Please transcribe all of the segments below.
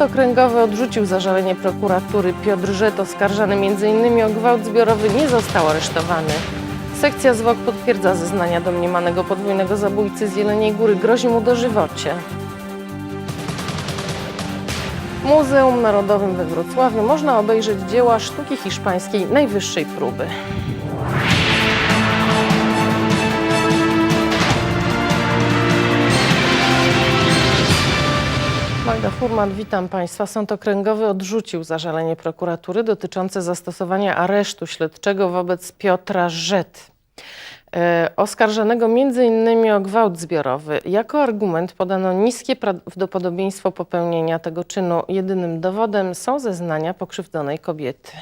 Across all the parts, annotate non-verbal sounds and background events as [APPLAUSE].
Sąd Okręgowy odrzucił zażalenie prokuratury. Piotr Żet, oskarżany m.in. o gwałt zbiorowy, nie został aresztowany. Sekcja zwłok potwierdza zeznania domniemanego podwójnego zabójcy z Jeleniej Góry. Grozi mu dożywocie. W Muzeum Narodowym we Wrocławiu można obejrzeć dzieła sztuki hiszpańskiej najwyższej próby. Magda Furman, witam Państwa. Sąd Okręgowy odrzucił zażalenie prokuratury dotyczące zastosowania aresztu śledczego wobec Piotra Żet, e, oskarżonego m.in. o gwałt zbiorowy. Jako argument podano niskie prawdopodobieństwo popełnienia tego czynu. Jedynym dowodem są zeznania pokrzywdzonej kobiety.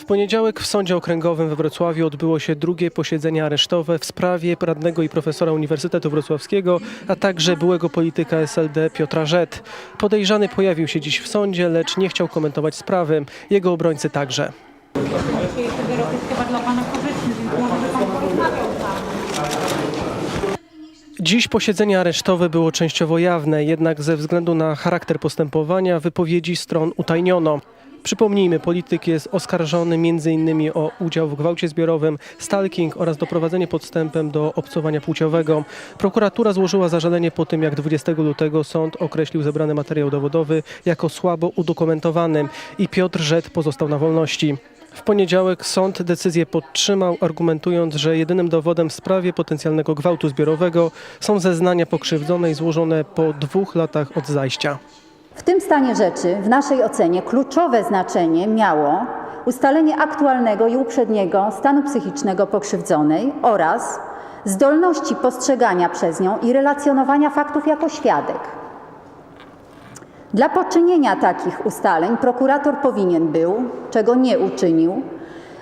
W poniedziałek w Sądzie Okręgowym we Wrocławiu odbyło się drugie posiedzenie aresztowe w sprawie radnego i profesora Uniwersytetu Wrocławskiego, a także byłego polityka SLD Piotra Żet. Podejrzany pojawił się dziś w sądzie, lecz nie chciał komentować sprawy. Jego obrońcy także. Dzisiejszy wyrok jest chyba dla Pana korzystny, więc może by Pan porozmawiał Dziś posiedzenie aresztowe było częściowo jawne, jednak ze względu na charakter postępowania wypowiedzi stron utajniono. Przypomnijmy, polityk jest oskarżony m.in. o udział w gwałcie zbiorowym, stalking oraz doprowadzenie podstępem do obcowania płciowego. Prokuratura złożyła zażalenie po tym, jak 20 lutego sąd określił zebrany materiał dowodowy jako słabo udokumentowany i Piotr Żet pozostał na wolności. W poniedziałek sąd decyzję podtrzymał, argumentując, że jedynym dowodem w sprawie potencjalnego gwałtu zbiorowego są zeznania pokrzywdzonej złożone po dwóch latach od zajścia. W tym stanie rzeczy, w naszej ocenie, kluczowe znaczenie miało ustalenie aktualnego i uprzedniego stanu psychicznego pokrzywdzonej oraz zdolności postrzegania przez nią i relacjonowania faktów jako świadek. Dla poczynienia takich ustaleń prokurator powinien był, czego nie uczynił,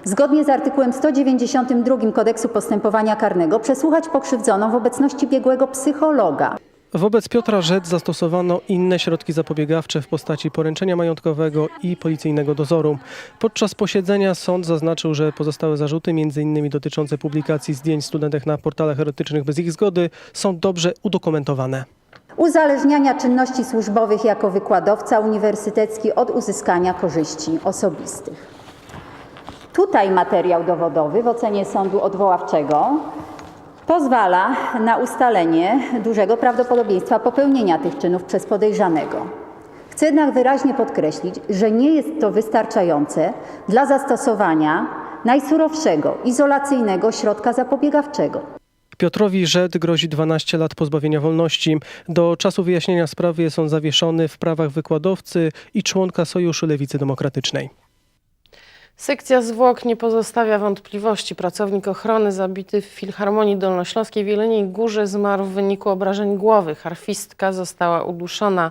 zgodnie z artykułem 192 Kodeksu Postępowania Karnego przesłuchać pokrzywdzoną w obecności biegłego psychologa. Wobec Piotra Żet zastosowano inne środki zapobiegawcze w postaci poręczenia majątkowego i policyjnego dozoru. Podczas posiedzenia sąd zaznaczył, że pozostałe zarzuty, m.in. dotyczące publikacji zdjęć studentek na portalach erotycznych bez ich zgody, są dobrze udokumentowane. Uzależniania czynności służbowych jako wykładowca uniwersytecki od uzyskania korzyści osobistych. Tutaj materiał dowodowy w ocenie sądu odwoławczego pozwala na ustalenie dużego prawdopodobieństwa popełnienia tych czynów przez podejrzanego. Chcę jednak wyraźnie podkreślić, że nie jest to wystarczające dla zastosowania najsurowszego, izolacyjnego środka zapobiegawczego. Piotrowi Żet grozi 12 lat pozbawienia wolności. Do czasu wyjaśnienia sprawy jest on zawieszony w prawach wykładowcy i członka Sojuszu Lewicy Demokratycznej. Sekcja zwłok nie pozostawia wątpliwości. Pracownik ochrony zabity w Filharmonii Dolnośląskiej w Jeleniej Górze zmarł w wyniku obrażeń głowy. Harfistka została uduszona.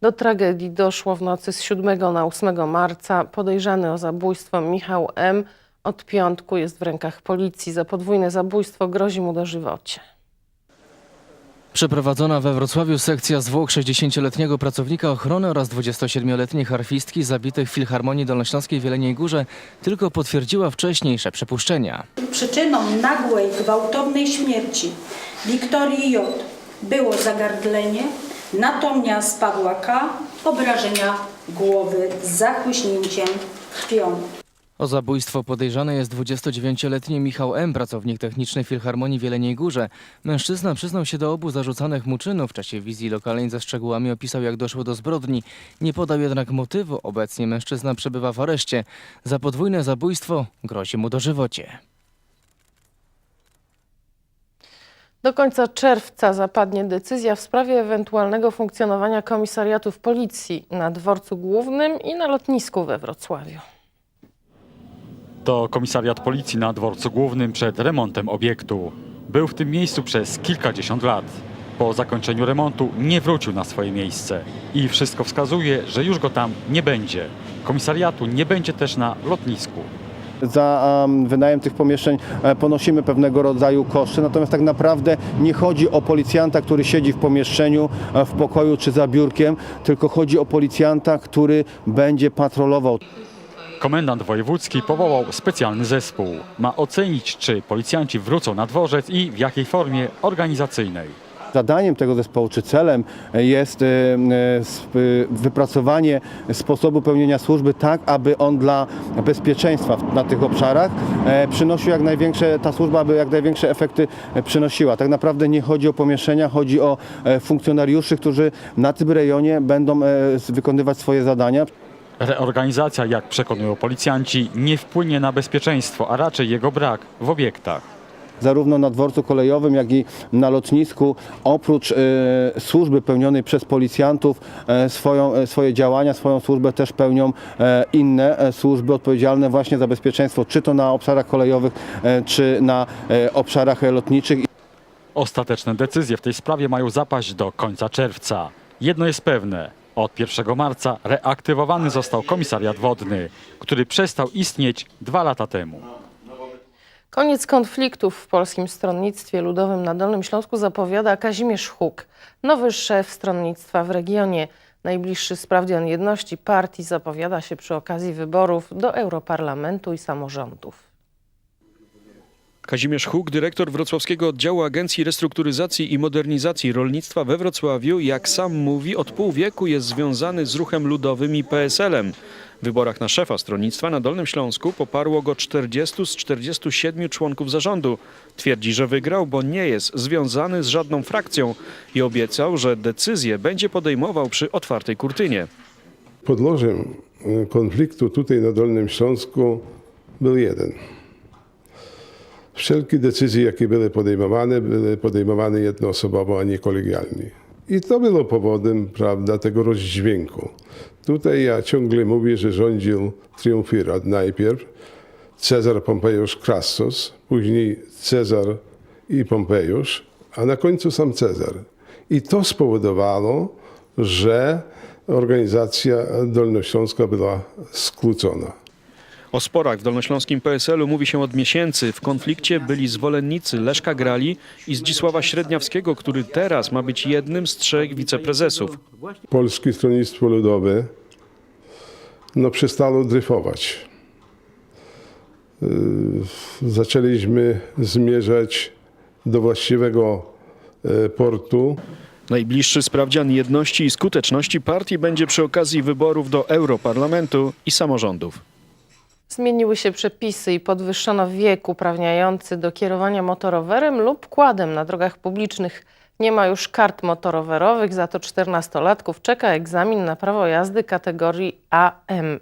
Do tragedii doszło w nocy z 7 na 8 marca. Podejrzany o zabójstwo Michał M. od piątku jest w rękach policji. Za podwójne zabójstwo grozi mu dożywocie. Przeprowadzona we Wrocławiu sekcja zwłok 60-letniego pracownika ochrony oraz 27-letniej harfistki zabitych w Filharmonii Dolnośląskiej w Jeleniej Górze tylko potwierdziła wcześniejsze przypuszczenia. Przyczyną nagłej, gwałtownej śmierci Wiktorii J. było zagardlenie, natomiast spadła K. obrażenia głowy z zachłyśnięciem krwią. O zabójstwo podejrzany jest 29-letni Michał M., pracownik techniczny Filharmonii w Jeleniej Górze. Mężczyzna przyznał się do obu zarzucanych mu czynów. W czasie wizji lokalnej ze szczegółami opisał, jak doszło do zbrodni. Nie podał jednak motywu. Obecnie mężczyzna przebywa w areszcie. Za podwójne zabójstwo grozi mu dożywocie. Do końca czerwca zapadnie decyzja w sprawie ewentualnego funkcjonowania komisariatów policji na dworcu głównym i na lotnisku we Wrocławiu. To komisariat policji na dworcu głównym przed remontem obiektu. Był w tym miejscu przez kilkadziesiąt lat. Po zakończeniu remontu nie wrócił na swoje miejsce i wszystko wskazuje, że już go tam nie będzie. Komisariatu nie będzie też na lotnisku. Za em, wynajem tych pomieszczeń e, ponosimy pewnego rodzaju koszty, natomiast tak naprawdę nie chodzi o policjanta, który siedzi w pomieszczeniu, e, w pokoju czy za biurkiem, tylko chodzi o policjanta, który będzie patrolował. Komendant wojewódzki powołał specjalny zespół. Ma ocenić, czy policjanci wrócą na dworzec i w jakiej formie organizacyjnej. Zadaniem tego zespołu, czy celem jest e, e, e, wypracowanie sposobu pełnienia służby tak, aby on dla bezpieczeństwa na tych obszarach e, przynosił jak największe, ta służba by jak największe efekty e, przynosiła. Tak naprawdę nie chodzi o pomieszczenia, chodzi o e, funkcjonariuszy, którzy na tym rejonie będą e, wykonywać swoje zadania. Reorganizacja, jak przekonują policjanci, nie wpłynie na bezpieczeństwo, a raczej jego brak w obiektach. zarówno na dworcu kolejowym, jak i na lotnisku, oprócz e, służby pełnionej przez policjantów, e, swoją, e, swoje działania, swoją służbę też pełnią e, inne e, służby odpowiedzialne właśnie za bezpieczeństwo, czy to na obszarach kolejowych, e, czy na e, obszarach lotniczych. Ostateczne decyzje w tej sprawie mają zapaść do końca czerwca. Jedno jest pewne. Od 1 marca reaktywowany został komisariat wodny, który przestał istnieć dwa lata temu. Koniec konfliktów w Polskim Stronnictwie Ludowym na Dolnym Śląsku zapowiada Kazimierz Huk, nowy szef stronnictwa w regionie. Najbliższy sprawdzian jedności partii zapowiada się przy okazji wyborów do Europarlamentu i samorządów. Kazimierz Huk, dyrektor wrocławskiego oddziału Agencji Restrukturyzacji i Modernizacji Rolnictwa we Wrocławiu, jak sam mówi, od pół wieku jest związany z ruchem ludowym i PSL-em. W wyborach na szefa stronnictwa na Dolnym Śląsku poparło go 40 z 47 członków zarządu. Twierdzi, że wygrał, bo nie jest związany z żadną frakcją i obiecał, że decyzje będzie podejmował przy otwartej kurtynie. Podłożem e, konfliktu tutaj na Dolnym Śląsku był jeden. Wszelkie decyzje, jakie były podejmowane, były podejmowane jednoosobowo, a nie kolegialnie. I to było powodem, prawda, tego rozdźwięku. Tutaj ja ciągle mówię, że rządził triumvirat. Najpierw Cezar Pompeusz Crassus, później Cezar i Pompeusz, a na końcu sam Cezar. I to spowodowało, że organizacja dolnośląska była skłócona. O sporach w dolnośląskim PSL-u mówi się od miesięcy. W konflikcie byli zwolennicy Leszka Grali i Zdzisława Średniawskiego, który teraz ma być jednym z trzech wiceprezesów. Polskie Stronnictwo Ludowe no, przestało dryfować. Yy, Zaczęliśmy zmierzać do właściwego e, portu. Najbliższy sprawdzian jedności i skuteczności partii będzie przy okazji wyborów do Europarlamentu i samorządów. Zmieniły się przepisy i podwyższono wiek uprawniający do kierowania motorowerem lub quadem na drogach publicznych. Nie ma już kart motorowerowych, za to 14-latków czeka egzamin na prawo jazdy kategorii AM.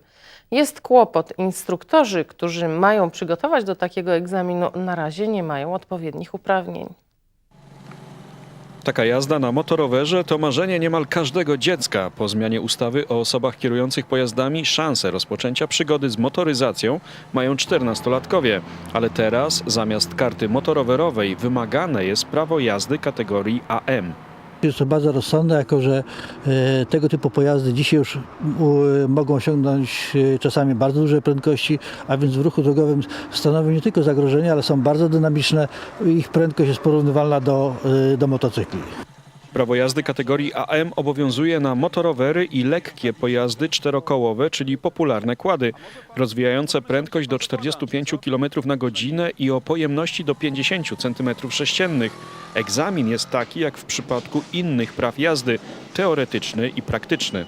Jest kłopot. Instruktorzy, którzy mają przygotować do takiego egzaminu, na razie nie mają odpowiednich uprawnień. Taka jazda na motorowerze to marzenie niemal każdego dziecka. Po zmianie ustawy o osobach kierujących pojazdami szansę rozpoczęcia przygody z motoryzacją mają 14-latkowie. Ale teraz zamiast karty motorowerowej wymagane jest prawo jazdy kategorii AM. Jest to bardzo rozsądne, jako że e, tego typu pojazdy dzisiaj już mogą osiągnąć e, czasami bardzo duże prędkości, a więc w ruchu drogowym stanowią nie tylko zagrożenie, ale są bardzo dynamiczne. Ich prędkość jest porównywalna do, e, do motocykli. Prawo jazdy kategorii AM obowiązuje na motorowery i lekkie pojazdy czterokołowe, czyli popularne kłady, rozwijające prędkość do 45 km na godzinę i o pojemności do 50 cm3. Egzamin jest taki jak w przypadku innych praw jazdy, teoretyczny i praktyczny.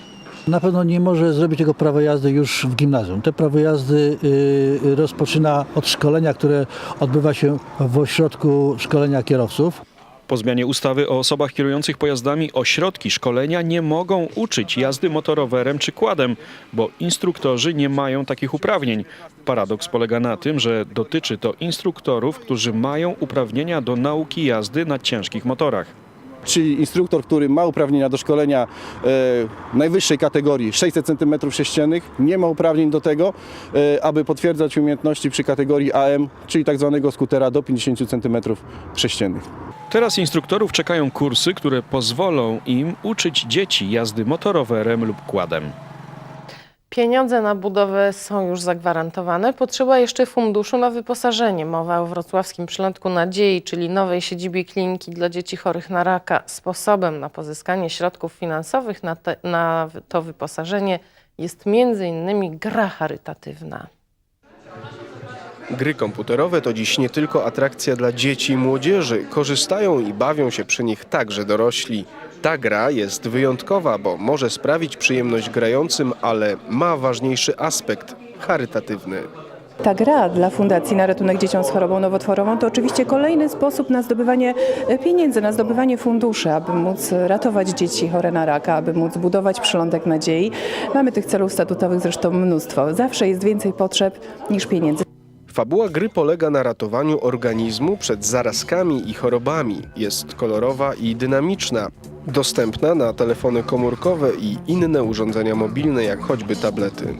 Na pewno nie może zrobić tego prawa jazdy już w gimnazjum. Te prawo jazdy y, rozpoczyna od szkolenia, które odbywa się w ośrodku szkolenia kierowców. Po zmianie ustawy o osobach kierujących pojazdami ośrodki szkolenia nie mogą uczyć jazdy motorowerem czy kładem, bo instruktorzy nie mają takich uprawnień. Paradoks polega na tym, że dotyczy to instruktorów, którzy mają uprawnienia do nauki jazdy na ciężkich motorach. Czyli instruktor, który ma uprawnienia do szkolenia e, najwyższej kategorii 600 cm3, nie ma uprawnień do tego, e, aby potwierdzać umiejętności przy kategorii AM, czyli tak zwanego skutera do 50 cm3. Teraz instruktorów czekają kursy, które pozwolą im uczyć dzieci jazdy motorowerem lub kładem. Pieniądze na budowę są już zagwarantowane. Potrzeba jeszcze funduszu na wyposażenie. Mowa o wrocławskim przylądku nadziei, czyli nowej siedzibie kliniki dla dzieci chorych na raka. Sposobem na pozyskanie środków finansowych na, te, na to wyposażenie jest m.in. gra charytatywna. Gry komputerowe to dziś nie tylko atrakcja dla dzieci i młodzieży. Korzystają i bawią się przy nich także dorośli. Ta gra jest wyjątkowa, bo może sprawić przyjemność grającym, ale ma ważniejszy aspekt charytatywny. Ta gra dla Fundacji na ratunek dzieciom z chorobą nowotworową to oczywiście kolejny sposób na zdobywanie pieniędzy, na zdobywanie funduszy, aby móc ratować dzieci chore na raka, aby móc budować przylądek nadziei. Mamy tych celów statutowych zresztą mnóstwo. Zawsze jest więcej potrzeb niż pieniędzy. Fabuła gry polega na ratowaniu organizmu przed zarazkami i chorobami. Jest kolorowa i dynamiczna. Dostępna na telefony komórkowe i inne urządzenia mobilne, jak choćby tablety.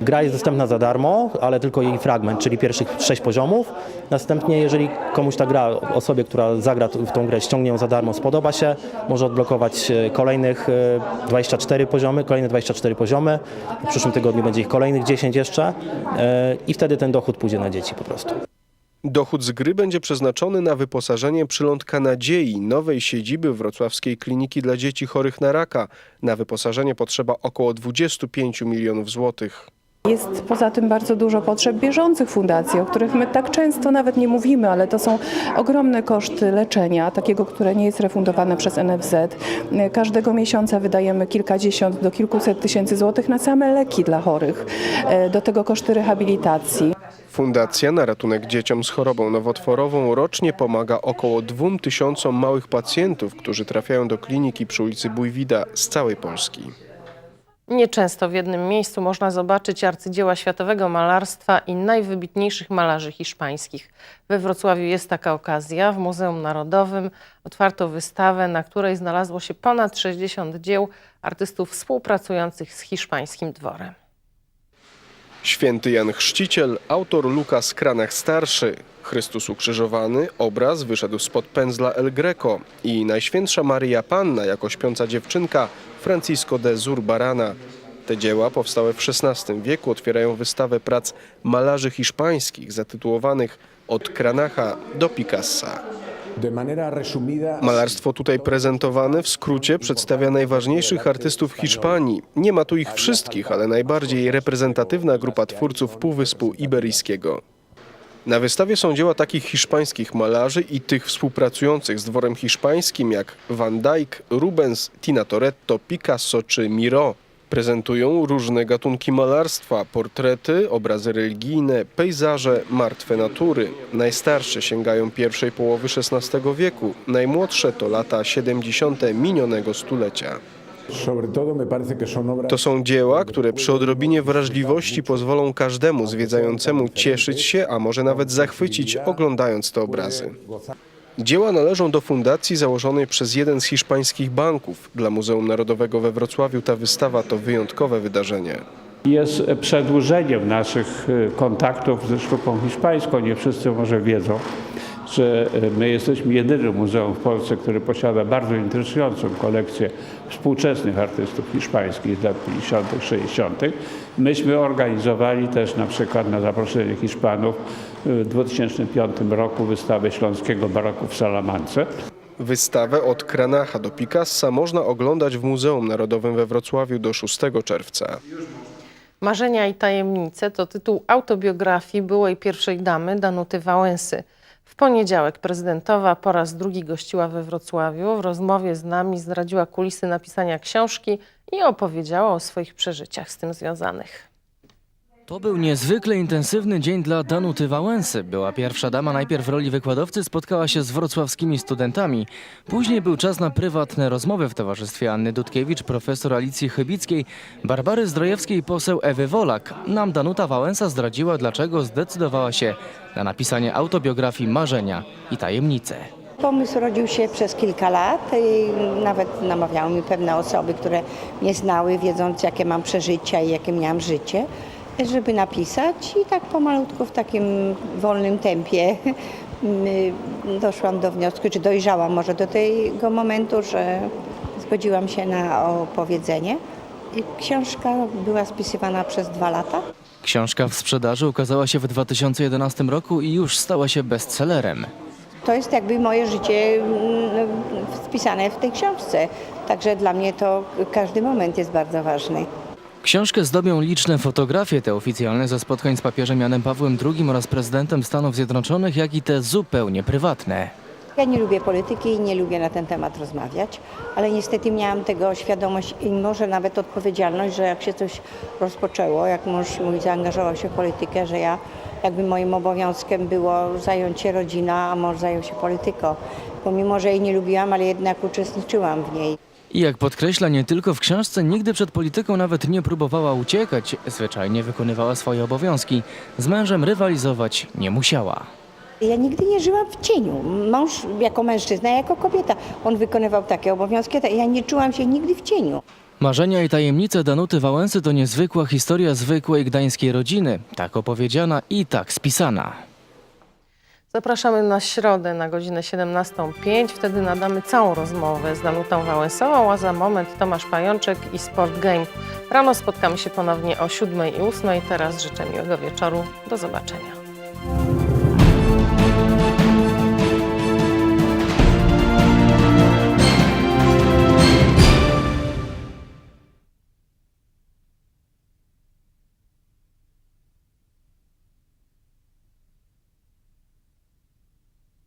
Gra jest dostępna za darmo, ale tylko jej fragment, czyli pierwszych sześć poziomów. Następnie, jeżeli komuś ta gra, osobie, która zagra w tą grę, ściągnie ją za darmo, spodoba się, może odblokować e, kolejnych e, 24 poziomy, kolejne 24 poziomy. W przyszłym tygodniu będzie ich kolejnych 10 jeszcze e, i wtedy ten dochód pójdzie na dzieci po prostu. Dochód z gry będzie przeznaczony na wyposażenie przylądka nadziei, nowej siedziby wrocławskiej kliniki dla dzieci chorych na raka. Na wyposażenie potrzeba około 25 milionów złotych. Jest poza tym bardzo dużo potrzeb bieżących fundacji, o których my tak często nawet nie mówimy, ale to są ogromne koszty leczenia, takiego, które nie jest refundowane przez NFZ. Każdego miesiąca wydajemy kilkadziesiąt do kilkuset tysięcy złotych na same leki dla chorych. E, Do tego koszty rehabilitacji. Fundacja na ratunek dzieciom z chorobą nowotworową rocznie pomaga około 2 tysiącom małych pacjentów, którzy trafiają do kliniki przy ulicy Bójwida z całej Polski. Nieczęsto w jednym miejscu można zobaczyć arcydzieła światowego malarstwa i najwybitniejszych malarzy hiszpańskich. We Wrocławiu jest taka okazja. W Muzeum Narodowym otwarto wystawę, na której znalazło się ponad 60 dzieł artystów współpracujących z hiszpańskim dworem. Święty Jan Chrzciciel, autor Lukas Kranach Starszy, Chrystus Ukrzyżowany, obraz wyszedł spod pędzla El Greco i Najświętsza Maryja Panna jako śpiąca dziewczynka Francisco de Zurbarana. Te dzieła powstałe w XVI wieku otwierają wystawę prac malarzy hiszpańskich zatytułowanych Od Kranacha do Picassa. Malarstwo tutaj prezentowane w skrócie przedstawia najważniejszych artystów Hiszpanii. Nie ma tu ich wszystkich, ale najbardziej reprezentatywna grupa twórców Półwyspu Iberyjskiego. Na wystawie są dzieła takich hiszpańskich malarzy i tych współpracujących z dworem hiszpańskim jak Van Dyck, Rubens, Tintoretto, Picasso czy Miro. Prezentują różne gatunki malarstwa, portrety, obrazy religijne, pejzaże, martwe natury. Najstarsze sięgają pierwszej połowy XVI wieku, najmłodsze to lata 70. minionego stulecia. To są dzieła, które przy odrobinie wrażliwości pozwolą każdemu zwiedzającemu cieszyć się, a może nawet zachwycić, oglądając te obrazy. Dzieła należą do fundacji założonej przez jeden z hiszpańskich banków. Dla Muzeum Narodowego we Wrocławiu ta wystawa to wyjątkowe wydarzenie. Jest przedłużeniem naszych e, kontaktów ze sztuką hiszpańską. Nie wszyscy może wiedzą, że e, my jesteśmy jedynym muzeum w Polsce, które posiada bardzo interesującą kolekcję współczesnych artystów hiszpańskich z lat 50., 60. Myśmy organizowali też na przykład na zaproszenie Hiszpanów w 2005 roku wystawę śląskiego baroku w Salamance. Wystawę od Kranacha do Picassa można oglądać w Muzeum Narodowym we Wrocławiu do 6 czerwca. Marzenia i tajemnice to tytuł autobiografii byłej pierwszej damy Danuty Wałęsy. W poniedziałek prezydentowa po raz drugi gościła we Wrocławiu. W rozmowie z nami zdradziła kulisy napisania książki i opowiedziała o swoich przeżyciach z tym związanych. To był niezwykle intensywny dzień dla Danuty Wałęsy. Była pierwsza dama, najpierw w roli wykładowcy spotkała się z wrocławskimi studentami. Później był czas na prywatne rozmowy w towarzystwie Anny Dudkiewicz, profesor Alicji Chybickiej, Barbary Zdrojewskiej i poseł Ewy Wolak. Nam Danuta Wałęsa zdradziła, dlaczego zdecydowała się na napisanie autobiografii Marzenia i Tajemnice. Pomysł rodził się przez kilka lat i nawet namawiały mi pewne osoby, które mnie znały, wiedząc jakie mam przeżycia i jakie miałam życie, żeby napisać i tak pomalutku w takim wolnym tempie [LAUGHS] y, doszłam do wniosku, czy dojrzałam może do tego momentu, że zgodziłam się na opowiedzenie. Książka była spisywana przez dwa lata. Książka w sprzedaży ukazała się w 2011 roku i już stała się bestsellerem. To jest jakby moje życie mm, wpisane w tej książce. Także dla mnie to każdy moment jest bardzo ważny. Książkę zdobią liczne fotografie, te oficjalne ze spotkań z papieżem Janem Pawłem II oraz prezydentem Stanów Zjednoczonych, jak i te zupełnie prywatne. Ja nie lubię polityki i nie lubię na ten temat rozmawiać, ale niestety miałam tego świadomość i może nawet odpowiedzialność, że jak się coś rozpoczęło, jak mąż mój zaangażował się w politykę, że ja jakby moim obowiązkiem było zająć się rodziną, a mąż zajął się polityką. Pomimo, że jej nie lubiłam, ale jednak uczestniczyłam w niej. I jak podkreśla nie tylko w książce, nigdy przed polityką nawet nie próbowała uciekać, zwyczajnie wykonywała swoje obowiązki. Z mężem rywalizować nie musiała. Ja nigdy nie żyłam w cieniu. Mąż jako mężczyzna, jako kobieta. On wykonywał takie obowiązki, a ja nie czułam się nigdy w cieniu. Marzenia i tajemnice Danuty Wałęsy to niezwykła historia zwykłej gdańskiej rodziny. Tak opowiedziana i tak spisana. Zapraszamy na środę na godzinę 17.05. Wtedy nadamy całą rozmowę z Danutą Wałęsową, a za moment Tomasz Pajączek i Sport Game. Rano spotkamy się ponownie o 7 i 8. Teraz życzę miłego wieczoru. Do zobaczenia.